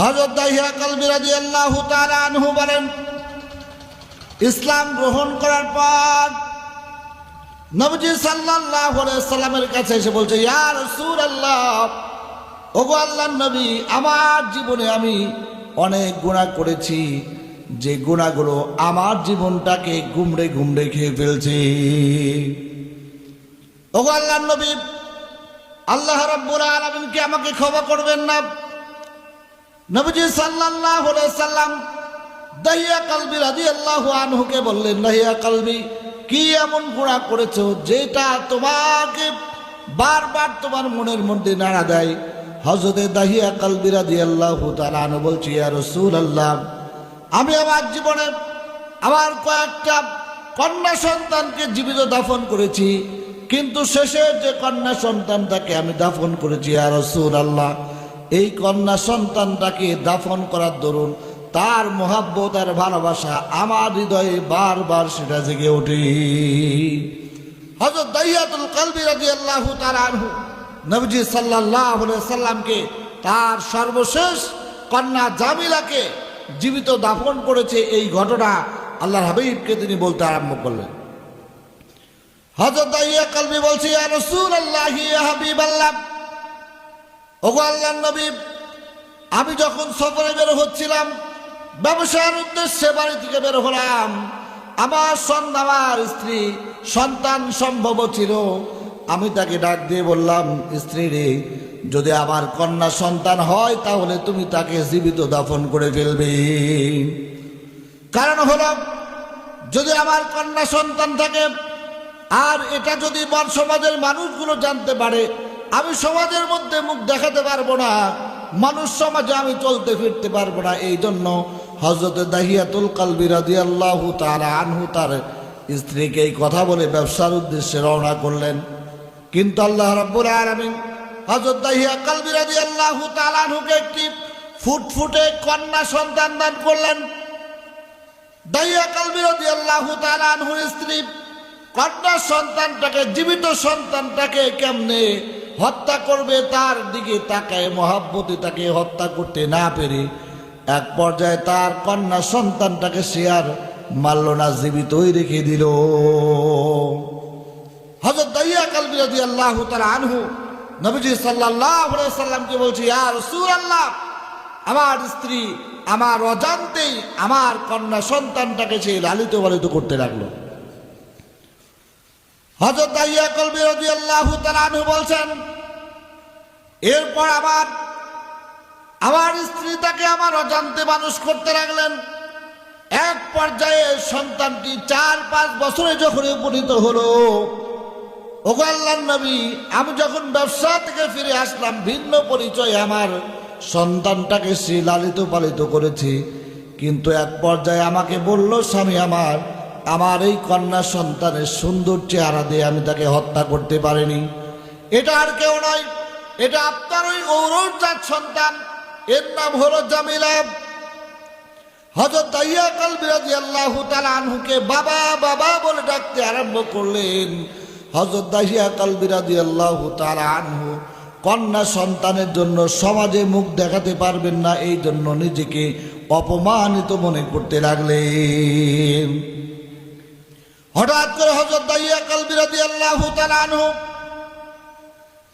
হজরত দাহিয়া কালবিরাজি আল্লাহ আনহু বলেন, ইসলাম গ্রহণ করার পর নবজি সাল্লাহ সাল্লামের কাছে এসে বলছে ইয়ার সুর আল্লাহ ওগো আল্লাহ নবী, আমার জীবনে আমি অনেক গুণা করেছি, যে গুণাগুলো আমার জীবনটাকে গুমড়ে গুমড়ে খেয়ে ফেলছে। ওগো আল্লাহ নবী, আল্লাহ রব্বুল আলমিনকে আমাকে ক্ষমা করবেন না। নবজি সাল্লাহ সাল্লাম দাহিয়া কালবি রাজি আল্লাহ আনহুকে বললেন, দাহিয়া কালবি, কি এমন গুণা করেছ যেটা তোমাকে বারবার তোমার মনের মধ্যে নাড়া দেয়? হজরতে দাহিয়া কালবি রাজি আল্লাহ আনহু বলছি আর রসুল আল্লাহ আমি আমার জীবনে আমার কয়েকটা কন্যা সন্তানকে জীবিত দাফন করেছি, কিন্তু শেষের যে কন্যা সন্তানটাকে আমি দাফন করেছি আর রসুল আল্লাহ এই কন্যা সন্তানটাকে দাফন করার দরুন তার মোহাব্বত আর ভালোবাসা আমার হৃদয়ে বারবার সেটা জেগে ওঠে। হজরত দাইয়াতুল কালবি রাদিয়াল্লাহু তাআলা আনহু নবজি আলাইহি সাল্লামকে তার সর্বশেষ কন্যা জামিলাকে জীবিত দাফন করেছে এই ঘটনা আল্লাহর হাবিবকে তিনি বলতে আরম্ভ করলেন। হজরত দাইয়া কালবি বলছে, ইয়া রাসূলুল্লাহ, ইয়া হাবিবাল্লাহ ওগো আল্লাহর নবী, আমি যখন সফরে বের হচ্ছিলাম, ব্যবসার উদ্দেশ্যে বাড়ি থেকে বের হলাম। আমার সন্ধ্যা আমার স্ত্রী, সন্তান সম্ভব ছিল। আমি তাকে ডাক দিয়ে বললাম, স্ত্রী রে, যদি আমার কন্যা সন্তান হয়, তাহলে তুমি তাকে জীবিত দাফন করে ফেলবে। কারণ হলো, যদি আমার কন্যা সন্তান থাকে, আর এটা যদি বর সমাজের মানুষগুলো জানতে পারে আমি সমাজের মধ্যে মুখ দেখাতে পারব না, মানুষ সমাজে আমি চলতে ফিরতে পারব না, এই জন্য হজরত দাহিয়াতুল কালবি রাজি আল্লাহ তার আনহু তার স্ত্রীকে এই কথা বলে ব্যবসার উদ্দেশ্যে রওনা করলেন। কিন্তু আল্লাহ রব্বুল আলামিন হজরত দাহিয়া কালবি আল্লাহ তার আনহুকে একটি ফুটফুটে কন্যা সন্তান দান করলেন। দাহিয়া কালবি রাজি আল্লাহ তার আনহুর স্ত্রী কন্যা সন্তানটাকে, জীবিত সন্তানটাকে কেমনে হত্যা করবে তার দিকে তাকায়, মহাব্বতে তাকে হত্যা করতে না পেরে এক পর্যায়ে তার কন্যা সন্তানটাকে সে আর মারল না, জীবিতই রেখে দিল। হজরত দাইয়া কালবিরাজি আল্লাহ তারা আনহু নবীজি সাল্লাহ সাল্লামকে বলছি আর সুর আল্লাহ আমার স্ত্রী আমার অজান্তেই আমার কন্যা সন্তানটাকে সে লালিত পালিত করতে লাগল। হজরত দাইয়া কলবি রাজি আল্লাহ তালু বলছেন, এরপর আবার আমার স্ত্রী তাকে আমার অজান্তে মানুষ করতে লাগলেন। এক পর্যায়ে সন্তানটি চার পাঁচ বছরে যখন উপনীত হলো, ওগো নবী, আমি যখন ব্যবসা থেকে ফিরে আসলাম, ভিন্ন পরিচয় আমার সন্তানটাকে সে লালিত পালিত করেছি। কিন্তু এক পর্যায়ে আমাকে বলল, স্বামী আমার আমার এই কন্যা সন্তানের সুন্দর চেহারা দিয়ে আমি তাকে হত্যা করতে পারিনি। এটা আর কেউ নয়, এটা আপনার ওই ঔরজাত সন্তান। এর নাম হলো জামিলা। হজরত দাইয়া কালবিরাজি আল্লাহ আনহুকে বাবা বাবা বলে ডাকতে আরম্ভ করলেন। হজরত দাহিয়া কালবিরাজি আল্লাহ আনহু, কন্যা সন্তানের জন্য সমাজে মুখ দেখাতে পারবেন না, এই জন্য নিজেকে অপমানিত মনে করতে লাগলেন। হঠাৎ করে হজরত দাইয়া কালবিরাদি আল্লাহ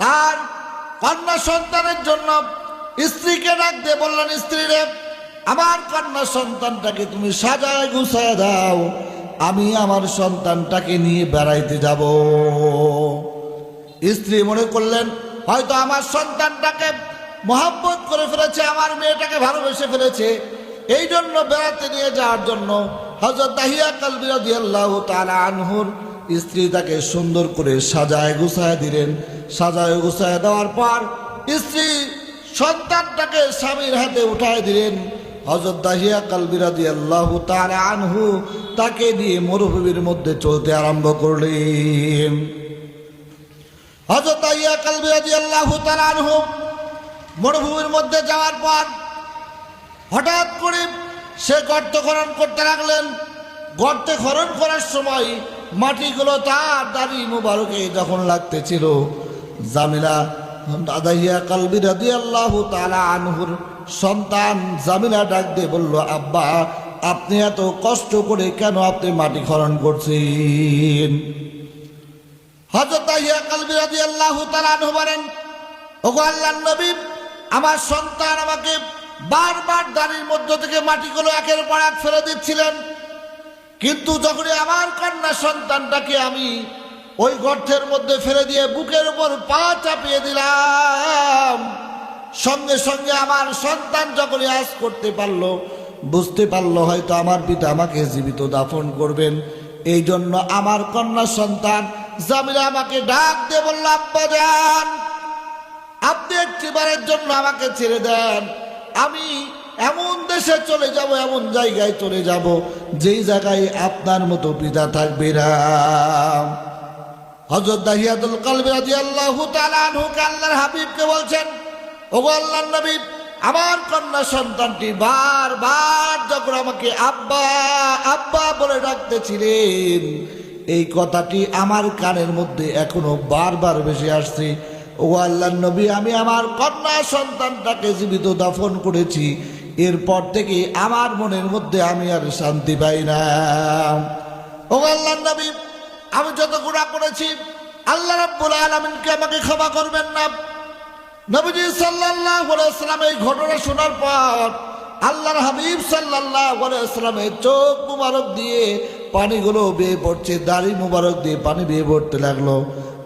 তার কন্যা সন্তানের জন্য স্ত্রীকে ডাক দিয়ে বললেন, স্ত্রী রে, আমার কন্যা সন্তানটাকে তুমি সাজায় গুছায় দাও। আমি আমার সন্তানটাকে নিয়ে বেড়াইতে যাব। স্ত্রী মনে করলেন, হয়তো আমার সন্তানটাকে মহাব্বত করে ফেলেছে, আমার মেয়েটাকে ভালোবেসে ফেলেছে। এই জন্য বেড়াতে নিয়ে যাওয়ার জন্য হজরত দাহিয়া কালবিরাদি আল্লাহ তালা আনহুর স্ত্রী তাকে সুন্দর করে সাজায় গুছায় দিলেন। সাজায় গুছায় দেওয়ার পর স্ত্রী সন্তানটাকে স্বামীর হাতে উঠায় দিলেন। হজরত দাহিয়া কালবিরাদি আল্লাহ তালা আনহু তাকে দিয়ে মরুভূমির মধ্যে চলতে আরম্ভ করলেন। হজরত দাহিয়া কালবিরাদি আল্লাহ তালা আনহু মরুভূমির মধ্যে যাওয়ার পর হঠাৎ করে সে গর্ত খনন করতে লাগলেন। গর্তে খনন করার সময় মাটিগুলো তার দাড়ি মুবারকে যখন লাগতেছিল। জামিলা দাদাইয়া কালবি রাদি আল্লাহ তালা আনহুর সন্তান জামিলা ডাক দিয়ে বলল, আব্বা, আপনি এত কষ্ট করে কেন আপনি মাটি খনন করছেন? হজরত দাহিয়া কালবি রাদি আল্লাহ তালা আনহু বলেন, ওগো আল্লাহ নবী, আমার সন্তান আমাকে বারবার দাঁড়ির মধ্য থেকে মাটিগুলো একের পর এক ফেলে দিচ্ছিলেন। কিন্তু যখনই আমার কন্যা সন্তানটাকে আমি ওই গর্তের মধ্যে ফেলে দিয়ে বুকের উপর পা চাপিয়ে দিলাম, সঙ্গে সঙ্গে আমার সন্তান যখনই আজ করতে পারল, বুঝতে পারল হয়তো আমার পিতা আমাকে জীবিত দাফন করবেন। এই জন্য আমার কন্যা সন্তান জামিলা আমাকে ডাক দিয়ে বলল, আব্বা যান, আপনি জন্য আমাকে ছেড়ে দেন। আমি এমন দেশে চলে যাব, এমন জায়গায় চলে যাব, যেই জায়গায় আপনার মতো পিতা থাকবে না। হজরত দাহিয়াতুল কলবে রাজি আল্লাহ তালানহুকে আল্লাহর হাবিবকে বলছেন, ওগো আল্লাহর নবী, আমার কন্যা সন্তানটি বারবার যখন আমাকে আব্বা আব্বা বলে ডাকতেছিলেন, এই কথাটি আমার কানের মধ্যে এখনও বারবার ভেসে আসছে। ও আল্লাহ নবী, আমি আমার কন্যা সন্তানটাকে জীবিত দাফন করেছি। এরপর থেকে আমার মনের মধ্যে আমি আর শান্তি পাই না। ও আল্লাহ নবী, আমি যত গুণা করেছি, আল্লাহ রাব্বুল আলামিনকে আমাকে ক্ষমা করবেন না। নবীজি সাল্লাল্লাহু আলাইহি সাল্লাম এই ঘটনা শোনার পর আল্লাহর হাবিব সাল্লাল্লাহু আলাইহি সাল্লামের চোখ মুবারক দিয়ে পানিগুলো বেয়ে পড়ছে, দাড়ি মুবারক দিয়ে পানি বেয়ে পড়তে লাগল।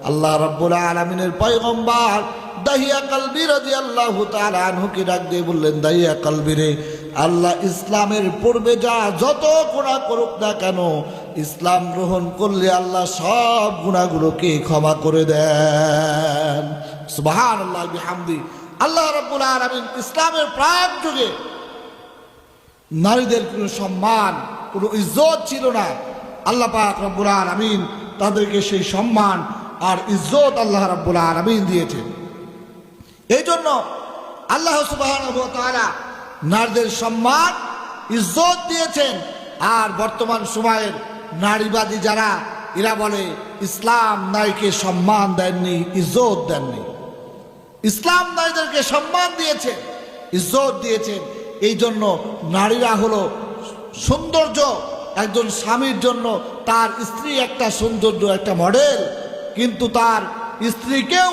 আল্লাহ রাব্বুল আলামিনের পয়গম্বর, দাহিয়া কালবি রাদিয়াল্লাহু তাআলা আনহুকে ডাক দিয়ে বললেন, দাহিয়া কালবি রে, আল্লাহ ইসলামের পূর্বে যা যত গুণা করুক না কেন, ইসলাম গ্রহণ করলে আল্লাহ সব গুণাগুলোকে ক্ষমা করে দেন। সুবহানাল্লাহ, বিহামদি। আল্লাহ রাব্বুল আলামিন ইসলামের প্রাক যুগে নারীদের কোনো সম্মান, কোনো ইজ্জত ছিল না। আল্লাহ পাক রব্বুল আলামিন তাদেরকে সেই সম্মান আর ইজ্জত আল্লাহ রাব্বুল আলামিন দিয়েছেন। এই জন্য আল্লাহ তাআলা নারীদের সম্মান, ইজ্জত দিয়েছেন। আর বর্তমান সময়ের নারীবাদী যারা, এরা বলে, ইসলাম নারীকে সম্মান দেননি, ইজ্জত দেননি। ইসলাম নারীদেরকে সম্মান দিয়েছে ইজ্জত দিয়েছেন। এই জন্য নারীরা হলো সৌন্দর্য, একজন স্বামীর জন্য তার স্ত্রী একটা সৌন্দর্য, একটা মডেল। কিন্তু তার স্ত্রীকেও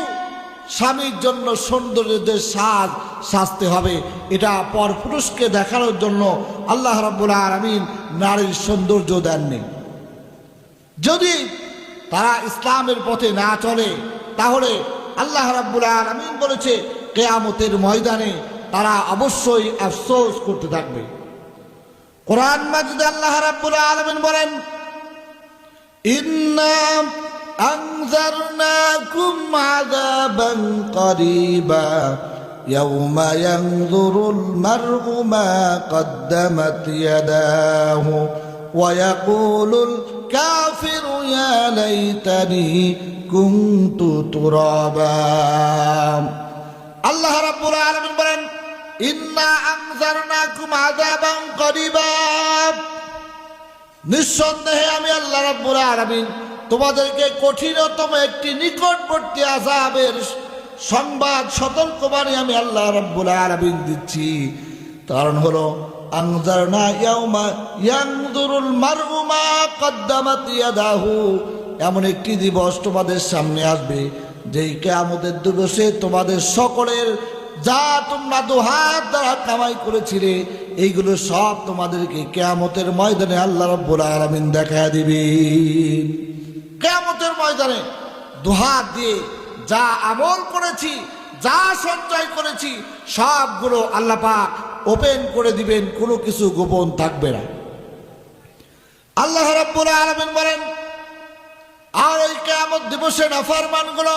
স্বামীর জন্য সৌন্দর্যের সাজ সাজতে হবে। এটা পরপুরুষকে দেখানোর জন্য আল্লাহ রাব্বুল আলামিন নারীর সৌন্দর্য দেননি। যদি তারা ইসলামের পথে না চলে, তাহলে আল্লাহ রাব্বুল আলামিন বলেছে, কেয়ামতের ময়দানে তারা অবশ্যই আফসোস করতে থাকবে। কোরআন মাজিদে আল্লাহ রাব্বুল আলামিন বলেন, ইন্না أنذرناكم عذابا قريبا يوم ينظر المرء ما قدمت يداه ويقول الكافر يا ليتني كنت ترابا الله رب العالمين বলেন ইন্না আনজারনাকুম আযাবান করিবা নিঃসন্দেহে আমি আল্লাহ রাব্বুল আলামিন তোমাদেরকে কঠিনতম একটি নিকটবর্তী আযাবের সংবাদ সতর্কবাণী আমি আল্লাহ রাব্বুল আলামিন দিচ্ছি। কারণ হলো এমন একটি দিবস তোমাদের সামনে আসবে, যেই কেয়ামতের দিবসে তোমাদের সকলের যা তোমরা দুহাত দ্বারা কামাই করেছিলে, এইগুলো সব তোমাদেরকে কেয়ামতের ময়দানে আল্লাহ রব্বুল আলামিন দেখা দিবে। কেয়ামতের ময়দানে দুহাত দিয়ে যা আমল করেছি, যা সঞ্চয় করেছি, সবগুলো আল্লাহ ওপেন করে দিবেন, কোনো কিছু গোপন থাকবে না। আল্লাহ রাব্বুল আলামিন বলেন, আর ওই কেয়ামত দিবসে নাফরমানগুলো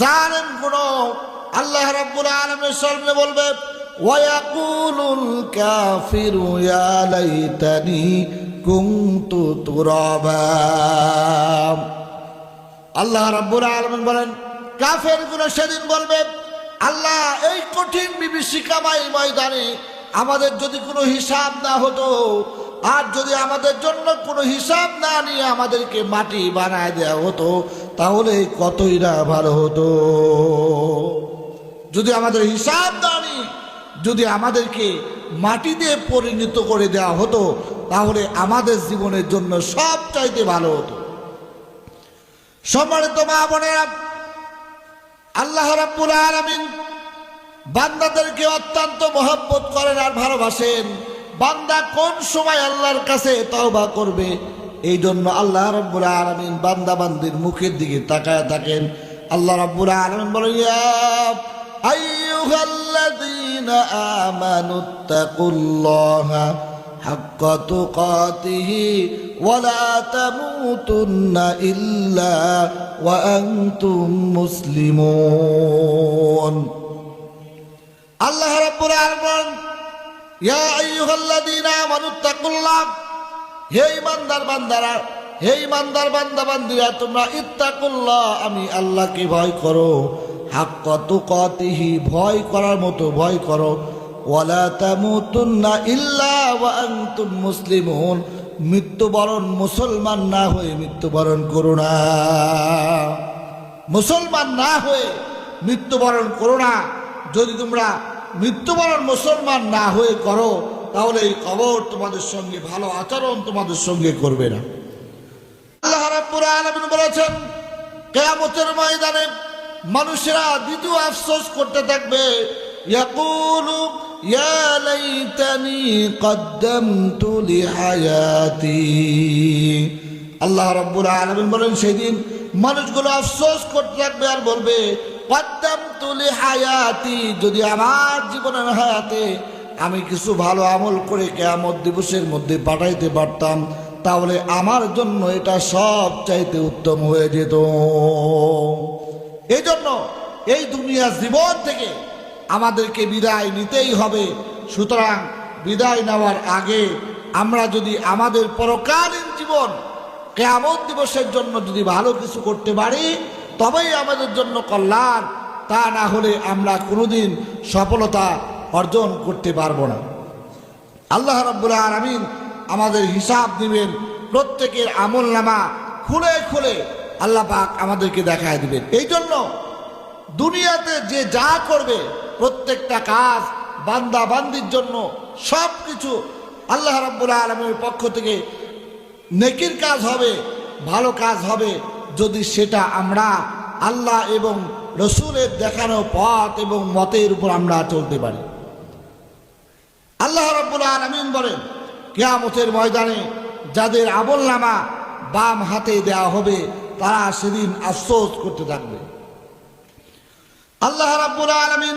জালেমগুলো আল্লাহ রাব্বুল আলামিনের সামনে বলবে, ওয়ায়াকুলুল কাফিরু ইয়া লাইতানি কুনতু তুরাবা আল্লাহ রাব্বুল আলামিন বলেন কাফেরগুলো সেদিন বলবে, আল্লাহ, এই কঠিন বিভীষিকাময় ময়দানে আমাদের যদি কোনো হিসাব না হতো, আর যদি আমাদের জন্য কোনো হিসাব না নিয়ে আমাদেরকে মাটি বানায় দেওয়া হতো, তাহলে কতই না ভালো হতো? যদি আমাদের হিসাব না নিয়ে, যদি আমাদেরকে মাটিতে পরিণত করে দেওয়া হতো তাহলে আমাদের জীবনের জন্য সব চাইতে ভালো হতো। সম্মানিত মা বোনেরা, আল্লাহ রাব্বুল আলামিন বান্দাদেরকে অত্যন্ত মহব্বত করেন আর ভালোবাসেন। বান্দা কোন সময় আল্লাহর কাছে তওবা করবে এই জন্য আল্লাহ রাব্বুল আলামিন বান্দা বান্দির মুখের দিকে তাকায় থাকেন। আল্লাহ রাব্বুল আলামিন বলেন, ইয়া আইয়ুহাল্লাযীনা আমানুত্তাকুল্লাহা حق تقاته ولا تموتن إلا وأنتم مسلمون আল্লাহ রাব্বুল আলামিন ইয়া আইয়ুহাল্লাযীনা আমানুত্তাকুল্লাহ হে ইমানদার বান্দারা হে ইমানদার বান্দা বান্দিরা তোমরা ইত্তাকুল্লাহ আমি আল্লাহকে ভয় করো হাক্ক তুকাতিহি ভয় করার মতো ভয় করো ওয়ালা তামুতুন্না ইল্লা ওয়া আনতুম মুসলিমুন, মৃত্যুবরণ মুসলমান না হয়ে মৃত্যুবরণ করো না। মুসলমান না হয়ে মৃত্যুবরণ করো না। যদি তোমরা মৃত্যুবরণ মুসলমান না হয়ে করো, তাহলে এই কবর তোমাদের সঙ্গে, ভালো আচরণ তোমাদের সঙ্গে করবে না। আল্লাহ বলেছেন, কিয়ামতের ময়দানে মানুষেরা দ্বিতীয় আফসোস করতে থাকবে। ইয়া লাইতানি কদ্দামতু লিহায়াতি। আল্লাহ রাব্বুল আলামিন বলেন, সেদিন মানুষগুলো আফসোস করতে থাকবে আর বলবে তুলি হায়াতি যদি আমার জীবনের হায়াতে আমি কিছু ভালো আমল করে কেয়ামত দিবসের মধ্যে পাঠাইতে পারতাম, তাহলে আমার জন্য এটা সব চাইতে উত্তম হয়ে যেত। এই জন্য এই দুনিয়া জীবন থেকে আমাদেরকে বিদায় নিতেই হবে। সুতরাং বিদায় নেওয়ার আগে আমরা যদি আমাদের পরকালীন জীবন কেয়ামত দিবসের জন্য যদি ভালো কিছু করতে পারি, তবেই আমাদের জন্য কল্যাণ। তা না হলে আমরা কোনোদিন সফলতা অর্জন করতে পারব না। আল্লাহ রাব্বুল আলামিন আমাদের হিসাব দিবেন, প্রত্যেকের আমল নামা খুলে খুলে আল্লাহ পাক আমাদেরকে দেখায় দিবেন। এই জন্য দুনিয়াতে যে যা করবে প্রত্যেকটা কাজ বান্দা বান্দির জন্য সব কিছু আল্লাহ রাব্বুল আলমের পক্ষ থেকে নেকির কাজ হবে, ভালো কাজ হবে। যদি সেটা আমরা আল্লাহ এবং রসুলের দেখানো পথ এবং মতের উপর আমরা চলতে পারি। আল্লাহ রাব্বুল আলামিন বলেন, কিয়ামতের ময়দানে যাদের আমল নামা বাম হাতে দেওয়া হবে, তারা সেদিন আফসোস করতে থাকবে। আল্লাহ রাব্বুল আলামিন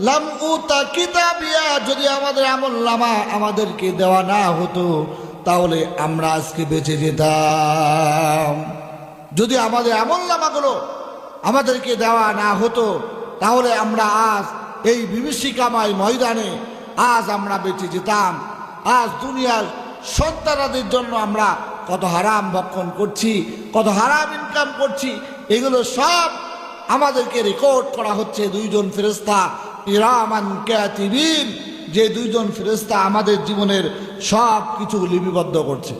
লাম উতা কিতাবিয়া, যদি আমাদের আমল নামা আমাদেরকে দেওয়া না হতো, তাহলে আমরা আজকে বেঁচে যেতাম। যদি আমাদের আমল নামাগুলো আমাদেরকে দেওয়া না হতো, তাহলে আমরা আজ এই বিভীষিকাময় ময়দানে আজ আমরা বেঁচে যেতাম। আজ দুনিয়ার সন্তানাদের জন্য আমরা কত হারাম ভক্ষণ করছি, কত হারাম ইনকাম করছি, এগুলো সব আমাদেরকে রেকর্ড করা হচ্ছে দুইজন ফেরেস্তা ইরামান ক্যাতিবিন যে দুইজন ফেরেস্তা আমাদের জীবনের সব কিছু লিপিবদ্ধ করছে।